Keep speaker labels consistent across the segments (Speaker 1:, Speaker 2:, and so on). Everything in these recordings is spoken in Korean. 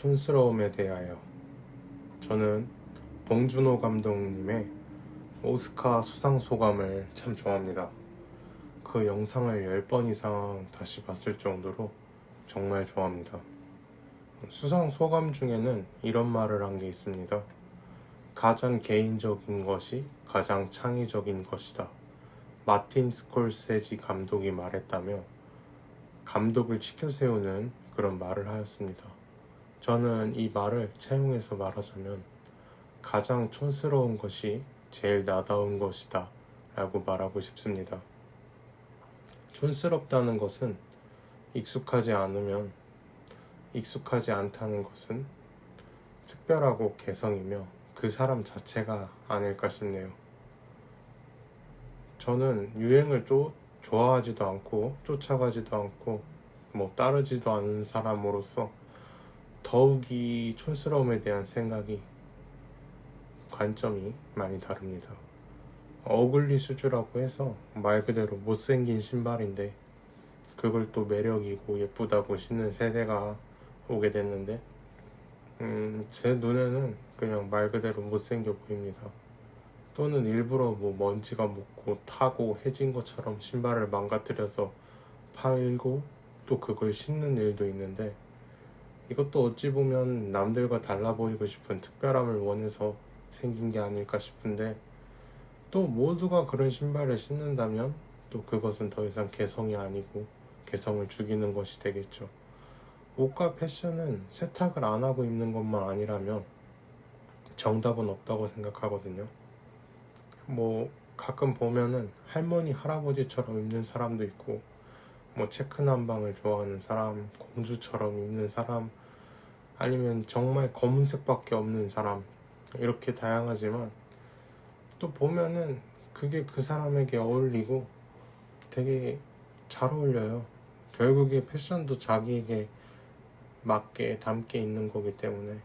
Speaker 1: 촌스러움에 대하여 저는 봉준호 감독님의 오스카 수상 소감을 참 좋아합니다. 그 영상을 10번 이상 다시 봤을 정도로 정말 좋아합니다. 수상 소감 중에는 이런 말을 한 게 있습니다. 가장 개인적인 것이 가장 창의적인 것이다. 마틴 스콜세지 감독이 말했다며 감독을 치켜 세우는 그런 말을 하였습니다. 저는 이 말을 채용해서 말하자면 가장 촌스러운 것이 제일 나다운 것이다 라고 말하고 싶습니다. 촌스럽다는 것은 익숙하지 않으면 익숙하지 않다는 것은 특별하고 개성이며 그 사람 자체가 아닐까 싶네요. 저는 유행을 쫓, 좋아하지도 않고 쫓아가지도 않고 뭐 따르지도 않는 사람으로서 더욱이 촌스러움에 대한 생각이 관점이 많이 다릅니다. 어글리 수주라고 해서 말 그대로 못생긴 신발인데 그걸 또 매력이고 예쁘다고 신는 세대가 오게 됐는데 음, 제 눈에는 그냥 말 그대로 못생겨 보입니다. 또는 일부러 뭐 먼지가 묻고 타고 해진 것처럼 신발을 망가뜨려서 팔고 또 그걸 신는 일도 있는데 이것도 어찌 보면 남들과 달라 보이고 싶은 특별함을 원해서 생긴 게 아닐까 싶은데 또 모두가 그런 신발을 신는다면 또 그것은 더 이상 개성이 아니고 개성을 죽이는 것이 되겠죠. 옷과 패션은 세탁을 안 하고 입는 것만 아니라면 정답은 없다고 생각하거든요. 뭐 가끔 보면은 할머니 할아버지처럼 입는 사람도 있고 뭐 체크 남방을 좋아하는 사람, 공주처럼 입는 사람, 아니면 정말 검은색밖에 없는 사람 이렇게 다양하지만 또 보면은 그게 그 사람에게 어울리고 되게 잘 어울려요. 결국에 패션도 자기에게 맞게 담게 있는 거기 때문에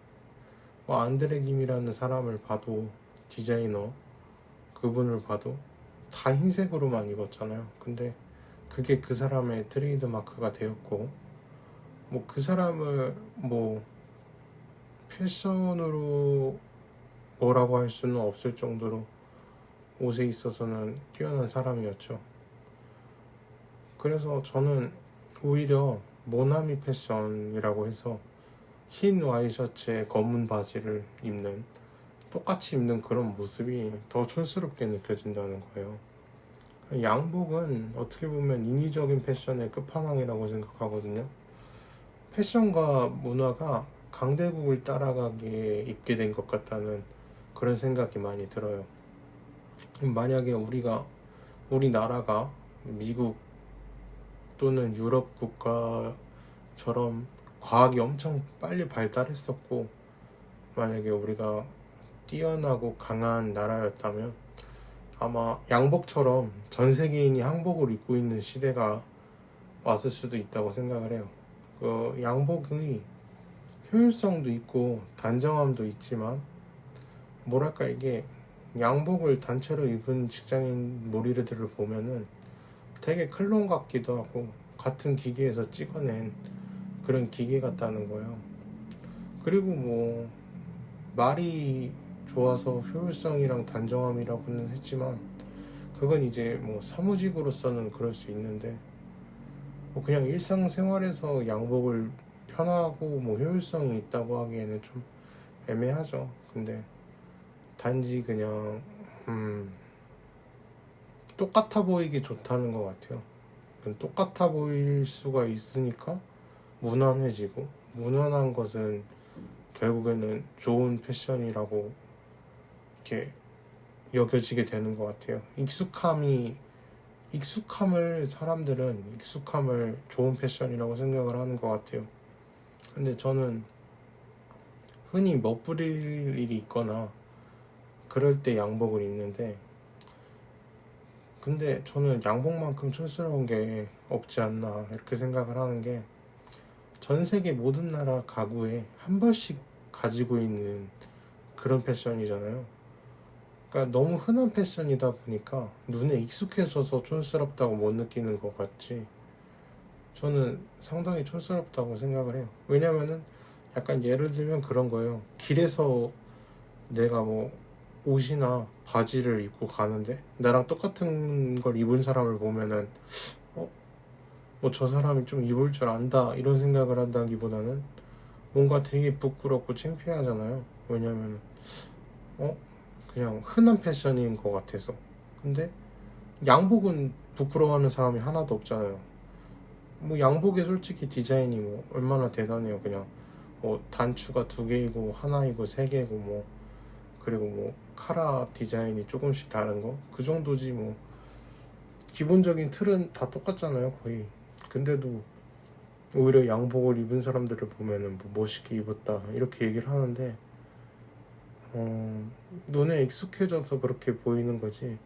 Speaker 1: 뭐 안드레 김이라는 사람을 봐도 디자이너 그분을 봐도 다 흰색으로만 입었잖아요. 근데 그게 그 사람의 트레이드 마크가 되었고 뭐 그 사람을 뭐 패션으로 뭐라고 할 수는 없을 정도로 옷에 있어서는 뛰어난 사람이었죠. 그래서 저는 오히려 모나미 패션이라고 해서 흰 와이셔츠에 검은 바지를 입는 똑같이 입는 그런 모습이 더 촌스럽게 느껴진다는 거예요. 양복은 어떻게 보면 인위적인 패션의 끝판왕이라고 생각하거든요. 패션과 문화가 강대국을 따라가기에 입게 된 것 같다는 그런 생각이 많이 들어요. 만약에 우리가 우리나라가 미국 또는 유럽 국가처럼 과학이 엄청 빨리 발달했었고 만약에 우리가 뛰어나고 강한 나라였다면 아마 양복처럼 전 세계인이 한복을 입고 있는 시대가 왔을 수도 있다고 생각을 해요. 그 양복이 효율성도 있고 단정함도 있지만 뭐랄까 이게 양복을 단체로 입은 직장인 무리들을 보면은 되게 클론 같기도 하고 같은 기계에서 찍어낸 그런 기계 같다는 거예요. 그리고 뭐 말이 좋아서 효율성이랑 단정함이라고는 했지만 그건 이제 뭐 사무직으로서는 그럴 수 있는데 뭐 그냥 일상생활에서 양복을 편하고 뭐 효율성이 있다고 하기에는 좀 애매하죠. 근데 단지 그냥 음 똑같아 보이기 좋다는 것 같아요. 똑같아 보일 수가 있으니까 무난해지고 무난한 것은 결국에는 좋은 패션이라고 이렇게 여겨지게 되는 것 같아요. 익숙함이 익숙함을 사람들은 익숙함을 좋은 패션이라고 생각을 하는 것 같아요. 근데 저는 흔히 멋부릴 일이 있거나 그럴 때 양복을 입는데 근데 저는 양복만큼 촌스러운 게 없지 않나 이렇게 생각을 하는 게 전 세계 모든 나라 가구에 한 벌씩 가지고 있는 그런 패션이잖아요. 그러니까 너무 흔한 패션이다 보니까 눈에 익숙해져서 촌스럽다고 못 느끼는 것 같지. 저는 상당히 촌스럽다고 생각을 해요. 왜냐면은 약간 예를 들면 그런 거예요. 길에서 내가 뭐 옷이나 바지를 입고 가는데 나랑 똑같은 걸 입은 사람을 보면은 어? 뭐 저 사람이 좀 입을 줄 안다 이런 생각을 한다기보다는 뭔가 되게 부끄럽고 창피하잖아요. 왜냐면 어? 그냥 흔한 패션인 것 같아서. 근데 양복은 부끄러워하는 사람이 하나도 없잖아요. 뭐 양복에 솔직히 디자인이 뭐 얼마나 대단해요. 그냥 뭐 단추가 두 개이고 하나이고 세 개고 뭐 그리고 뭐 카라 디자인이 조금씩 다른 거? 그 정도지 뭐. 기본적인 틀은 다 똑같잖아요 거의. 근데도 오히려 양복을 입은 사람들을 보면은 뭐 멋있게 입었다 이렇게 얘기를 하는데 어, 눈에 익숙해져서 그렇게 보이는 거지.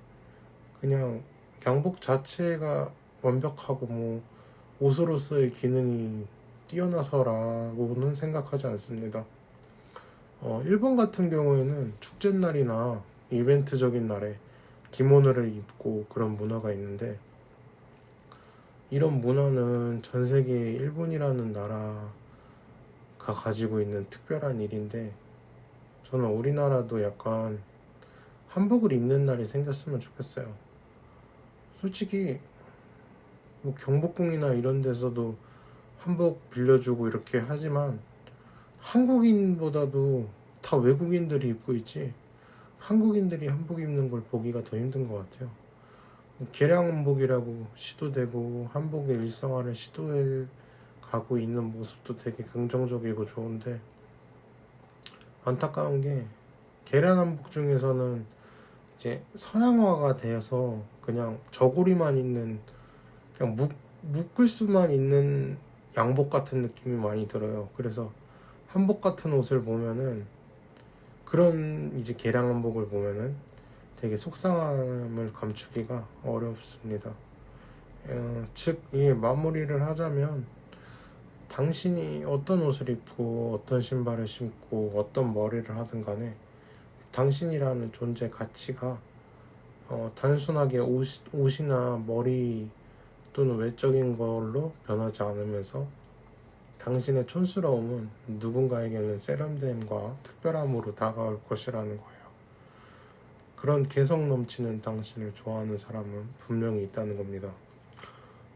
Speaker 1: 그냥 양복 자체가 완벽하고 뭐 옷으로서의 기능이 뛰어나서라고는 생각하지 않습니다. 어, 일본 같은 경우에는 축제날이나 이벤트적인 날에 기모노를 입고 그런 문화가 있는데 이런 문화는 전 세계에 일본이라는 나라가 가지고 있는 특별한 일인데 저는 우리나라도 약간 한복을 입는 날이 생겼으면 좋겠어요. 솔직히 뭐 경복궁이나 이런 데서도 한복 빌려주고 이렇게 하지만 한국인보다도 다 외국인들이 입고 있지 한국인들이 한복 입는 걸 보기가 더 힘든 것 같아요. 개량 한복이라고 시도되고 한복의 일상화를 시도해 가고 있는 모습도 되게 긍정적이고 좋은데 안타까운 게 계란 한복 중에서는 이제 서양화가 되어서 그냥 저고리만 있는 그냥 묶, 묶을 수만 있는 양복 같은 느낌이 많이 들어요. 그래서 한복 같은 옷을 보면은 그런 이제 개량 한복을 보면은 되게 속상함을 감추기가 어렵습니다. 어, 즉, 이 마무리를 하자면 당신이 어떤 옷을 입고 어떤 신발을 신고 어떤 머리를 하든 간에 당신이라는 존재 가치가 어, 단순하게 옷, 옷이나 머리 또는 외적인 걸로 변하지 않으면서 당신의 촌스러움은 누군가에게는 세련됨과 특별함으로 다가올 것이라는 거예요. 그런 개성 넘치는 당신을 좋아하는 사람은 분명히 있다는 겁니다.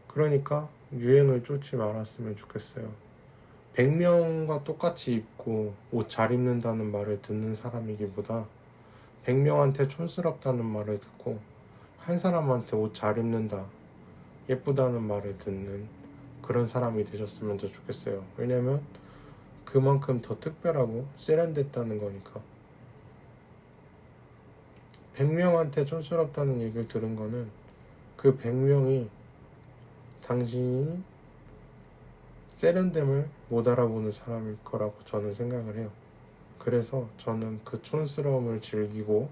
Speaker 1: 그러니까 유행을 쫓지 말았으면 좋겠어요. 100명과 똑같이 입고 옷 잘 입는다는 말을 듣는 사람이기보다 100명한테 촌스럽다는 말을 듣고 한 사람한테 옷 잘 입는다, 예쁘다는 말을 듣는 그런 사람이 되셨으면 더 좋겠어요. 왜냐면 그만큼 더 특별하고 세련됐다는 거니까. 100명한테 촌스럽다는 얘기를 들은 거는 그 100명이 당신이 세련됨을 못 알아보는 사람일 거라고 저는 생각을 해요. 그래서 저는 그 촌스러움을 즐기고